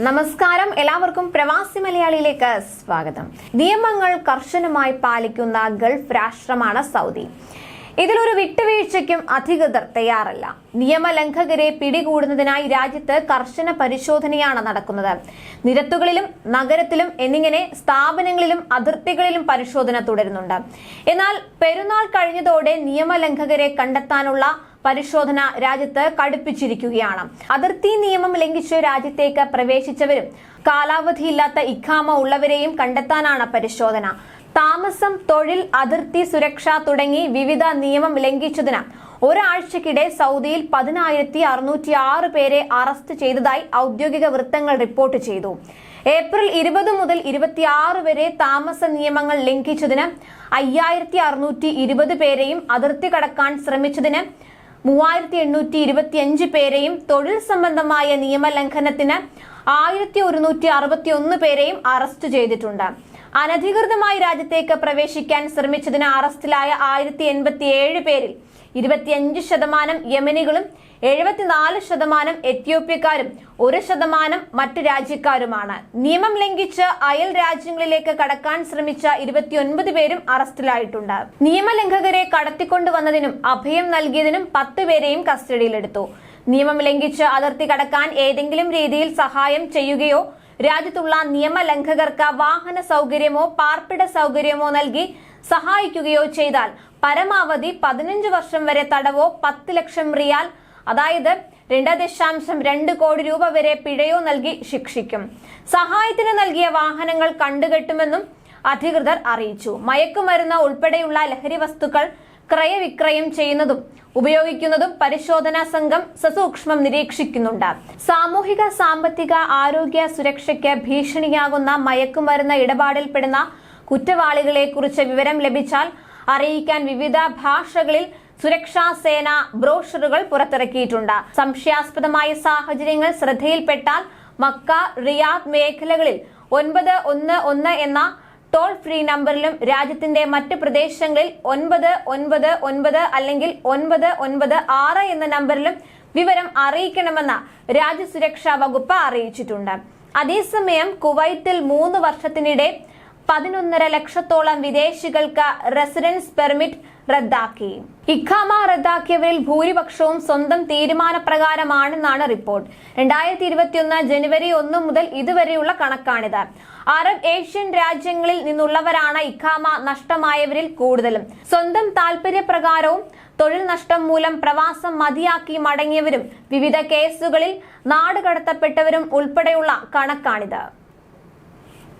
നമസ്കാരം. എല്ലാവർക്കും പ്രവാസി മലയാളിയിലേക്ക് സ്വാഗതം. നിയമങ്ങൾ കർശനമായി പാലിക്കുന്ന ഗൾഫ് രാഷ്ട്രമാണ് സൗദി. ഇതിലൊരു വിട്ടുവീഴ്ചയ്ക്കും അധികൃതർ തയ്യാറല്ല. നിയമലംഘകരെ പിടികൂടുന്നതിനായി രാജ്യത്ത് കർശന പരിശോധനയാണ് നടക്കുന്നത്. നിരത്തുകളിലും നഗരത്തിലും എന്നിങ്ങനെ സ്ഥാപനങ്ങളിലും അതിർത്തികളിലും പരിശോധന തുടരുന്നുണ്ട്. എന്നാൽ പെരുന്നാൾ കഴിഞ്ഞതോടെ നിയമലംഘകരെ കണ്ടെത്താനുള്ള പരിശോധന രാജ്യത്ത് കടുപ്പിച്ചിരിക്കുകയാണ്. അതിർത്തി നിയമം ലംഘിച്ച് രാജ്യത്തേക്ക് പ്രവേശിച്ചവരും കാലാവധിയില്ലാത്ത ഇഖാമ ഉള്ളവരെയും കണ്ടെത്താനാണ് പരിശോധന. താമസം തൊഴിൽ അതിർത്തി സുരക്ഷ തുടങ്ങി വിവിധ നിയമം ലംഘിച്ചതിന് ഒരാഴ്ചക്കിടെ സൗദിയിൽ പതിനായിരത്തി അറുന്നൂറ്റി ആറ് പേരെ അറസ്റ്റ് ചെയ്തതായി ഔദ്യോഗിക വൃത്തങ്ങൾ റിപ്പോർട്ട് ചെയ്തു. ഏപ്രിൽ ഇരുപത് മുതൽ ഇരുപത്തിയാറ് വരെ താമസ നിയമങ്ങൾ ലംഘിച്ചതിന് അയ്യായിരത്തി അറുന്നൂറ്റി ഇരുപത് പേരെയും അതിർത്തി കടക്കാൻ ശ്രമിച്ചതിന് മൂവായിരത്തി എണ്ണൂറ്റി ഇരുപത്തി അഞ്ച് പേരെയും തൊഴിൽ സംബന്ധമായ നിയമലംഘനത്തിന് ആയിരത്തി ഒരുന്നൂറ്റി അറുപത്തി ഒന്ന് പേരെയും അറസ്റ്റ് ചെയ്തിട്ടുണ്ട്. അനധികൃതമായി രാജ്യത്തേക്ക് പ്രവേശിക്കാൻ ശ്രമിച്ചതിന് അറസ്റ്റിലായ ആയിരത്തി എൺപത്തി ഏഴ് പേരിൽ ഇരുപത്തിയഞ്ച് ശതമാനം യമനികളും എഴുപത്തിനാല് ശതമാനം എത്യോപ്യക്കാരും ഒരു ശതമാനം മറ്റ് രാജ്യക്കാരുമാണ്. നിയമം ലംഘിച്ച് അയൽ രാജ്യങ്ങളിലേക്ക് കടക്കാൻ ശ്രമിച്ച ഇരുപത്തിയൊൻപത് പേരും അറസ്റ്റിലായിട്ടുണ്ട്. നിയമലംഘകരെ കടത്തിക്കൊണ്ടുവന്നതിനും അഭയം നൽകിയതിനും പത്ത് പേരെയും കസ്റ്റഡിയിലെടുത്തു. നിയമം ലംഘിച്ച് അതിർത്തി കടക്കാൻ ഏതെങ്കിലും രീതിയിൽ സഹായം ചെയ്യുകയോ രാജ്യത്തുള്ള നിയമലംഘകർക്ക് വാഹന സൗകര്യമോ പാർപ്പിട സൗകര്യമോ നൽകി സഹായിക്കുകയോ ചെയ്താൽ പരമാവധി പതിനഞ്ച് വർഷം വരെ തടവോ പത്ത് ലക്ഷം റിയാൽ അതായത് രണ്ട് ദശാംശം രണ്ട് കോടി രൂപ വരെ പിഴയോ നൽകി ശിക്ഷിക്കും. സഹായത്തിന് നൽകിയ വാഹനങ്ങൾ കണ്ടുകെട്ടുമെന്നും അധികൃതർ അറിയിച്ചു. മയക്കുമരുന്ന് ഉൾപ്പെടെയുള്ള ലഹരി വസ്തുക്കൾ ക്രയവിക്രയം ചെയ്യുന്നതും ഉപയോഗിക്കുന്നതും പരിശോധനാ സംഘം സസൂക്ഷ്മം നിരീക്ഷിക്കുന്നുണ്ട്. സാമൂഹിക സാമ്പത്തിക ആരോഗ്യ സുരക്ഷയ്ക്ക് ഭീഷണിയാകുന്ന മയക്കുമരുന്ന് ഇടപാടിൽപ്പെടുന്ന കുറ്റവാളികളെ കുറിച്ച് വിവരം ലഭിച്ചാൽ അറിയിക്കാൻ വിവിധ ഭാഷകളിൽ സുരക്ഷാ സേന ബ്രോഷറുകൾ പുറത്തിറക്കിയിട്ടുണ്ട്. സംശയാസ്പദമായ സാഹചര്യങ്ങൾ ശ്രദ്ധയിൽപ്പെട്ടാൽ മക്ക റിയാദ് മേഖലകളിൽ ഒൻപത് ഒന്ന് ഒന്ന് എന്ന ടോൾ ഫ്രീ നമ്പറിലും രാജ്യത്തിന്റെ മറ്റ് പ്രദേശങ്ങളിൽ ഒൻപത് ഒൻപത് ഒൻപത് അല്ലെങ്കിൽ ഒൻപത് ഒൻപത് ആറ് എന്ന നമ്പറിലും വിവരം അറിയിക്കണമെന്ന് രാജ്യസുരക്ഷാ വകുപ്പ് അറിയിച്ചിട്ടുണ്ട്. അതേസമയം കുവൈത്തിൽ മൂന്ന് വർഷത്തിനിടെ പതിനൊന്നര ലക്ഷത്തോളം വിദേശികൾക്ക് റെസിഡൻസ് പെർമിറ്റ് റദ്ദാക്കി. ഇഖാമ റദ്ദാക്കിയവരിൽ ഭൂരിപക്ഷവും സ്വന്തം തീരുമാനപ്രകാരമാണെന്നാണ് റിപ്പോർട്ട്. രണ്ടായിരത്തി ഇരുപത്തിയൊന്ന് ജനുവരി ഒന്ന് മുതൽ ഇതുവരെയുള്ള കണക്കാണിത്. അറബ് ഏഷ്യൻ രാജ്യങ്ങളിൽ നിന്നുള്ളവരാണ് ഇഖാമ നഷ്ടമായവരിൽ കൂടുതലും. സ്വന്തം താൽപര്യപ്രകാരവും തൊഴിൽ നഷ്ടം മൂലം പ്രവാസം മതിയാക്കി മടങ്ങിയവരും വിവിധ കേസുകളിൽ നാടുകടത്തപ്പെട്ടവരും ഉൾപ്പെടെയുള്ള കണക്കാണിത്.